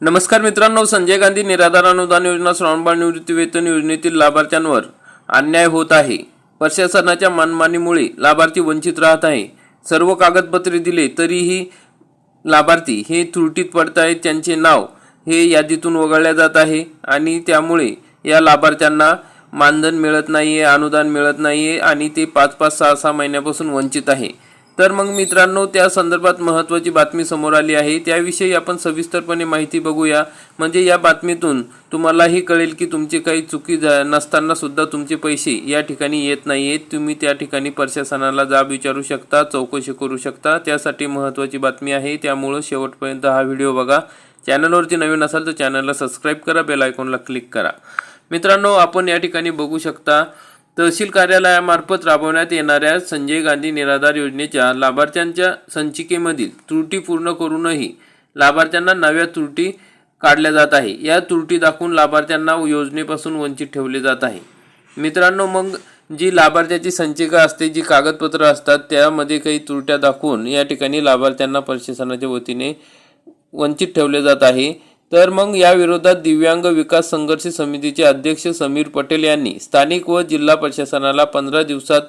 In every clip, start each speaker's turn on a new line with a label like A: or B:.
A: नमस्कार मित्रांनो संजय गांधी निराधार अनुदान योजना श्रावणबाळ निवृत्ती वेतन योजनेतील लाभार्थ्यांवर अन्याय होत आहे. प्रशासनाच्या मनमानीमुळे लाभार्थी वंचित राहत आहे. सर्व कागदपत्रे दिले तरीही लाभार्थी हे त्रुटीत पडत आहेत. त्यांचे नाव हे यादीतून वगळल्या जात आहे आणि त्यामुळे या लाभार्थ्यांना मानधन मिळत नाही आहे अनुदान मिळत नाही आहे आणि ते पाच पाच सहा सहा महिन्यापासून वंचित आहे. तर मग मित्रांनो त्या संदर्भात महत्त्वाची बातमी समोर आली आहे. त्याविषयी आपण सविस्तरपणे माहिती बघूया. म्हणजे या बातमीतून तुम्हालाही कळेल की तुमची काही चुकी नसताना सुद्धा तुमचे पैसे या ठिकाणी येत नाही आहेत तुम्ही त्या ठिकाणी प्रशासनाला जाब विचारू शकता चौकशी करू शकता. त्यासाठी महत्त्वाची बातमी आहे. त्यामुळं शेवटपर्यंत हा व्हिडिओ बघा. चॅनलवरती नवीन असाल तर चॅनलला सबस्क्राईब करा बेल आयकॉनला क्लिक करा. मित्रांनो आपण या ठिकाणी बघू शकता तहसील कार्यालयामार्फत राबवण्यात येणाऱ्या संजय गांधी निराधार योजनेच्या लाभार्थ्यांच्या संचिकेमधील त्रुटी पूर्ण करूनही लाभार्थ्यांना नव्या त्रुटी काढल्या जात आहे. या त्रुटी दाखवून लाभार्थ्यांना योजनेपासून वंचित ठेवले जात आहे. मित्रांनो मग जी लाभार्थ्याची संचिका असते जी कागदपत्र असतात त्यामध्ये काही त्रुट्या दाखवून या ठिकाणी लाभार्थ्यांना प्रशासनाच्या वतीने वंचित ठेवले जात आहे. तर मग या विरोधात दिव्यांग विकास संघर्ष समितीचे अध्यक्ष समीर पटेल यांनी स्थानिक व जिल्हा प्रशासनाला पंधरा दिवसात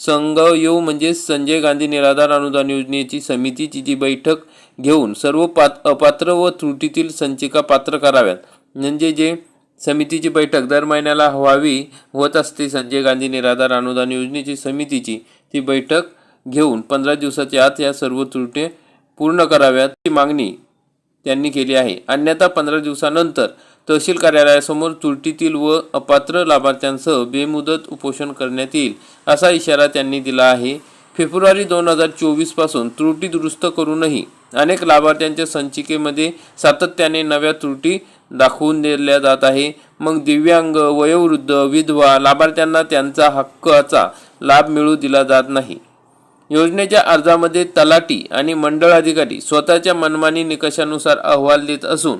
A: संघ येऊ म्हणजे संजय गांधी निराधार अनुदान योजनेची समितीची जी बैठक घेऊन सर्व पात अपात्र व त्रुटीतील संचिका पात्र कराव्यात. म्हणजे जे समितीची बैठक दर महिन्याला व्हावी होत असते संजय गांधी निराधार अनुदान योजनेची समितीची ती बैठक घेऊन पंधरा दिवसाच्या आत या सर्व त्रुटी पूर्ण कराव्यात ही मागणी त्यांनी केली आहे. अन्यथा पंधरा दिवसानंतर तहसील कार्यालयासमोर त्रुटीतील व अपात्र लाभार्थ्यांसह बेमुदत उपोषण करण्यात येईल असा इशारा त्यांनी दिला आहे. फेब्रुवारी दोन हजार चोवीसपासून त्रुटी दुरुस्त करूनही अनेक लाभार्थ्यांच्या संचिकेमध्ये सातत्याने नव्या त्रुटी दाखवून दिल्या जात आहे. मग दिव्यांग वयोवृद्ध विधवा लाभार्थ्यांना त्यांचा हक्काचा लाभ मिळू दिला जात नाही. योजनेच्या अर्जामध्ये तलाठी आणि मंडळ अधिकारी स्वतःच्या मनमानी निकषानुसार अहवाल देत असून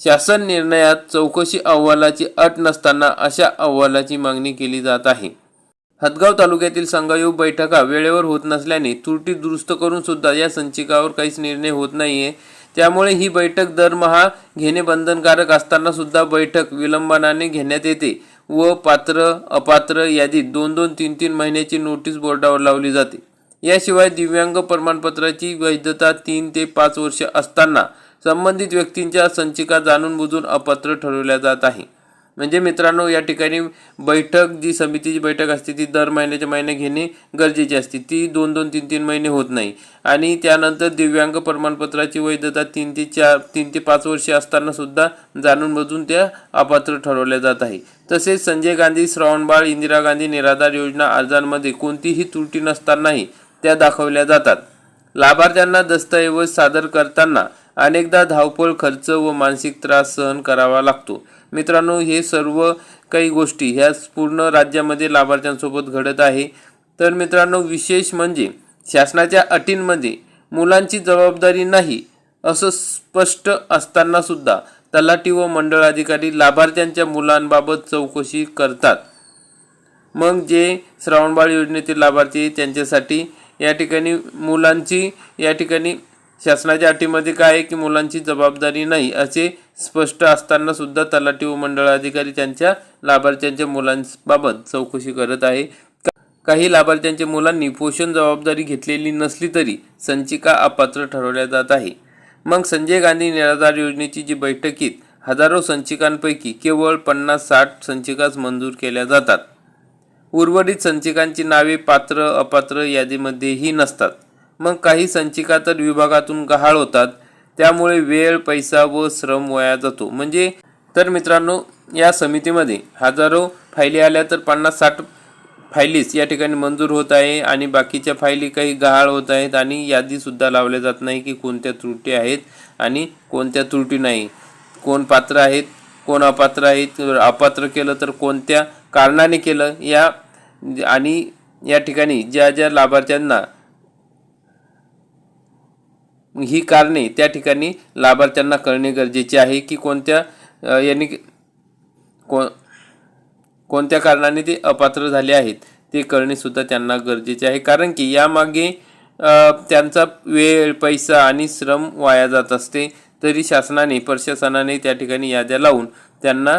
A: शासन निर्णयात चौकशी अहवालाची अट नसताना अशा अहवालाची मागणी केली जात आहे. हदगाव तालुक्यातील संघायोग बैठका वेळेवर होत नसल्याने त्रुटी दुरुस्त करून सुद्धा या संचिकावर काहीच निर्णय होत नाहीये. त्यामुळे ही बैठक दरमहा घेणे बंधनकारक असताना सुद्धा बैठक विलंबनाने घेण्यात येते व पात्र अपात्र यादीत दोन दोन तीन तीन महिन्याची नोटीस बोर्डावर लावली जाते. याशिवाय दिव्यांग प्रमाणपत्राची वैधता तीन ते पाच वर्ष असताना संबंधित व्यक्तींच्या संचिका जाणून बुजून अपात्र ठरवल्या जात आहे. म्हणजे मित्रांनो या ठिकाणी बैठक जी समितीची बैठक असते ती दर महिन्याच्या महिने घेणे गरजेची असते. ती दोन दोन तीन तीन महिने होत नाही. आणि त्यानंतर दिव्यांग प्रमाणपत्राची वैधता तीन ते चार तीन ते पाच वर्षे असताना सुद्धा जाणून बुजून त्या अपात्र ठरवल्या जात आहे. तसेच संजय गांधी श्रावणबाळ इंदिरा गांधी निराधार योजना अर्जांमध्ये कोणतीही त्रुटी नसतानाही त्या दाखवल्या जातात. लाभार्थ्यांना दस्तऐवज सादर करताना अनेकदा धावपळ खर्च व मानसिक त्रास सहन करावा लागतो. मित्रांनो हे सर्व काही गोष्टी ह्या पूर्ण राज्यामध्ये लाभार्थ्यांसोबत घडत आहे. तर मित्रांनो विशेष म्हणजे शासनाच्या अटींमध्ये मुलांची जबाबदारी नाही असं स्पष्ट असताना सुद्धा तलाठी व मंडळ अधिकारी लाभार्थ्यांच्या मुलांबाबत चौकशी करतात. मग जे श्रावणबाळ योजनेतील लाभार्थी त्यांच्यासाठी या ठिकाणी मुलांची या ठिकाणी शासनाच्या अटीमध्ये काय आहे की मुलांची जबाबदारी नाही असे स्पष्ट असताना सुद्धा तलाठी व मंडळ अधिकारी त्यांच्या लाभार्थ्यांच्या मुलांबाबत चौकशी करत आहे. का- काही लाभार्थ्यांच्या मुलांनी पोषण जबाबदारी घेतलेली नसली तरी संचिका अपात्र ठरवल्या जात आहे. मग संजय गांधी निराधार योजनेची जी बैठकीत हजारो संचिकांपैकी केवळ पन्नास साठ संचिकाच मंजूर केल्या जातात. उर्वरित संचिकांची नावे पात्र अपात्र यादीमध्येही नसतात. मग काही संचिका तर विभागातून गहाळ होतात त्यामुळे वेळ पैसा व श्रम वाया जातो. म्हणजे तर मित्रांनो या समितीमध्ये हजारो फायली आल्या तर पन्नास साठ फायलीच या ठिकाणी मंजूर होत आहे आणि बाकीच्या फायली काही गहाळ होत आहेत आणि यादीसुद्धा लावल्या जात नाही की कोणत्या त्रुटी आहेत आणि कोणत्या त्रुटी नाही. कोण पात्र आहेत? कोण अपात्र आहे अपात्र केलं तर कोणत्या कारणाने केलं? या आणि या ठिकाणी ज्या ज्या लाभार्थ्यांना ही कारणे त्या ठिकाणी लाभार्थ्यांना कळणे गरजेचे आहे की कोणत्या यांनी को कोणत्या कारणाने ते अपात्र झाले आहेत ते कळणेसुद्धा त्यांना गरजेचे आहे. कारण की यामागे त्यांचा वेळ पैसा आणि श्रम वाया जात असते तरी शासनाने प्रशासनाने त्या ठिकाणी याद्या लावून त्यांना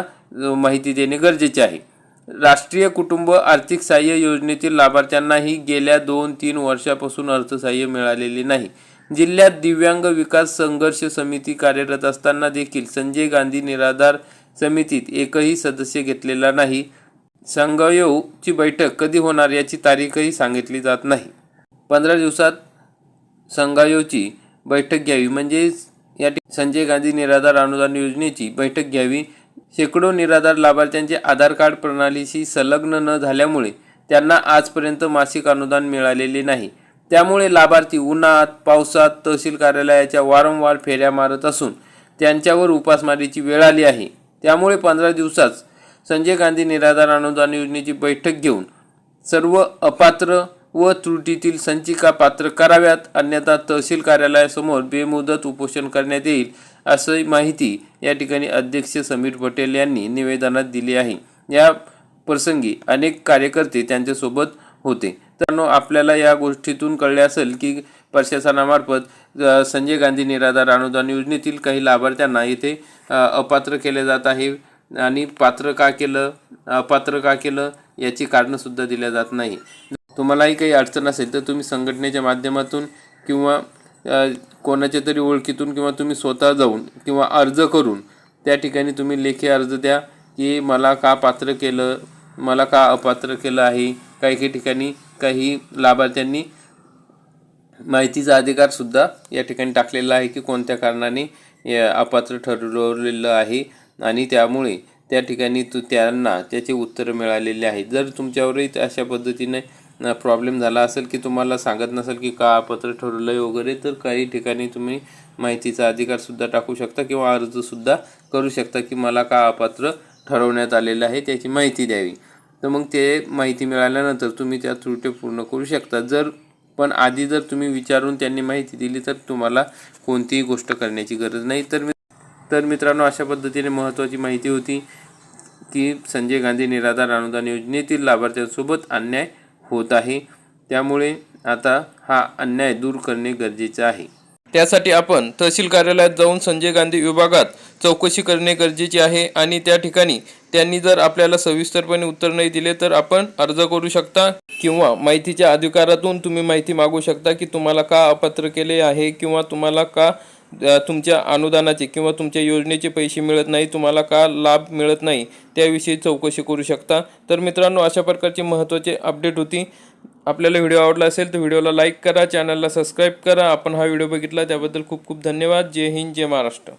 A: माहिती देणे गरजेचे आहे. राष्ट्रीय कुटुंब आर्थिक सहाय्य योजनेतील लाभार्थ्यांनाही गेल्या दोन तीन वर्षापासून अर्थसहाय्य मिळालेले नाही. जिल्ह्यात दिव्यांग विकास संघर्ष समिती कार्यरत असताना देखील संजय गांधी निराधार समितीत एकही सदस्य घेतलेला नाही. संघयोची बैठक कधी होणार याची तारीखही सांगितली जात नाही. पंधरा दिवसात संघायोची बैठक घ्यावी. म्हणजेच या संजय गांधी निराधार अनुदान योजनेची बैठक घ्यावी. शेकडो निराधार लाभार्थ्यांचे आधार कार्ड प्रणालीशी संलग्न न झाल्यामुळे त्यांना आजपर्यंत मासिक अनुदान मिळालेले नाही. त्यामुळे लाभार्थी उन्हात पावसात तहसील कार्यालयाच्या वारंवार फेऱ्या मारत असून त्यांच्यावर उपासमारीची वेळ आली आहे. त्यामुळे पंधरा दिवसात संजय गांधी निराधार अनुदान योजनेची बैठक घेऊन सर्व अपात्र व त्रुटीतील संचिका पात्र कराव्यात. अन्यथा तहसील कार्यालयासमोर बेमुदत उपोषण करण्यात येईल अशी माहिती या ठिकाणी अध्यक्ष समीर पटेल यांनी निवेदनात दिली आहे. या प्रसंगी अनेक कार्यकर्ते त्यांच्यासोबत होते. तर आपल्याला या गोष्टीतून कळले असेल की प्रशासनामार्फत संजय गांधी निराधार अनुदान योजनेतील काही लाभार्थ्यांना इथे अपात्र केले जात आहे आणि पात्र का केलं अपात्र का केलं याची कारणंसुद्धा दिल्या जात नाही. तुम्हालाही काही अडचण असेल तर तुम्ही संघटनेच्या माध्यमातून किंवा कोणाच्या तरी ओळखीतून किंवा तुम्ही स्वतः जाऊन किंवा अर्ज करून त्या ठिकाणी तुम्ही लेखी अर्ज द्या की मला का पात्र केलं मला का अपात्र केलं आहे. काही काही ठिकाणी काही लाभार्थ्यांनी माहितीचा अधिकारसुद्धा या ठिकाणी टाकलेला आहे की कोणत्या कारणाने या अपात्र ठरवलेलं आहे आणि त्यामुळे त्या ठिकाणी तू त्यांना त्याचे उत्तर मिळालेले आहे. जर तुमच्यावरही अशा पद्धतीने प्रॉब्लेम झाला असेल की तुम्हाला सांगत नसेल की का पत्र ठरवलं आहे वगैरे तर काही ठिकाणी तुम्ही माहितीचा अधिकारसुद्धा टाकू शकता किंवा अर्जसुद्धा करू शकता की मला का अपात्र ठरवण्यात आलेलं आहे त्याची माहिती द्यावी. तर मग ते माहिती मिळाल्यानंतर तुम्ही त्या त्रुटी पूर्ण करू शकता. जर पण आधी जर तुम्ही विचारून त्यांनी माहिती दिली तर तुम्हाला कोणतीही गोष्ट करण्याची गरज नाही. तर मी तर मित्रांनो अशा पद्धतीने महत्त्वाची माहिती होती की संजय गांधी निराधार अनुदान योजनेतील लाभार्थ्यांसोबत अन्याय होत आहे. त्यामुळे आता हा अन्याय दूर करणे गरजेचे आहे.
B: त्यासाठी आपण तहसील कार्यालयात जाऊन संजय गांधी विभागात चौकशी करणे गरजेचे आहे आणि त्या ठिकाणी त्यांनी जर आपल्याला सविस्तरपणे उत्तर नाही दिले तर आपण अर्ज करू शकता किंवा माहितीच्या अधिकारातून तुम्ही माहिती मागू शकता की तुम्हाला का अपात्र केले आहे किंवा तुम्हाला का तुमच्या अनुदानाचे किंवा तुमच्या योजनेचे पैसे मिळत नाही तुम्हाला का लाभ मिळत नाही त्याविषयी चौकशी करू शकता. तर मित्रांनो अशा प्रकारची महत्त्वाचे अपडेट होती. आपल्याला व्हिडिओ आवडला असेल तर व्हिडिओला लाईक करा चॅनलला सबस्क्राईब करा. आपण हा व्हिडिओ बघितला त्याबद्दल खूप खूप धन्यवाद. जय हिंद जय महाराष्ट्र.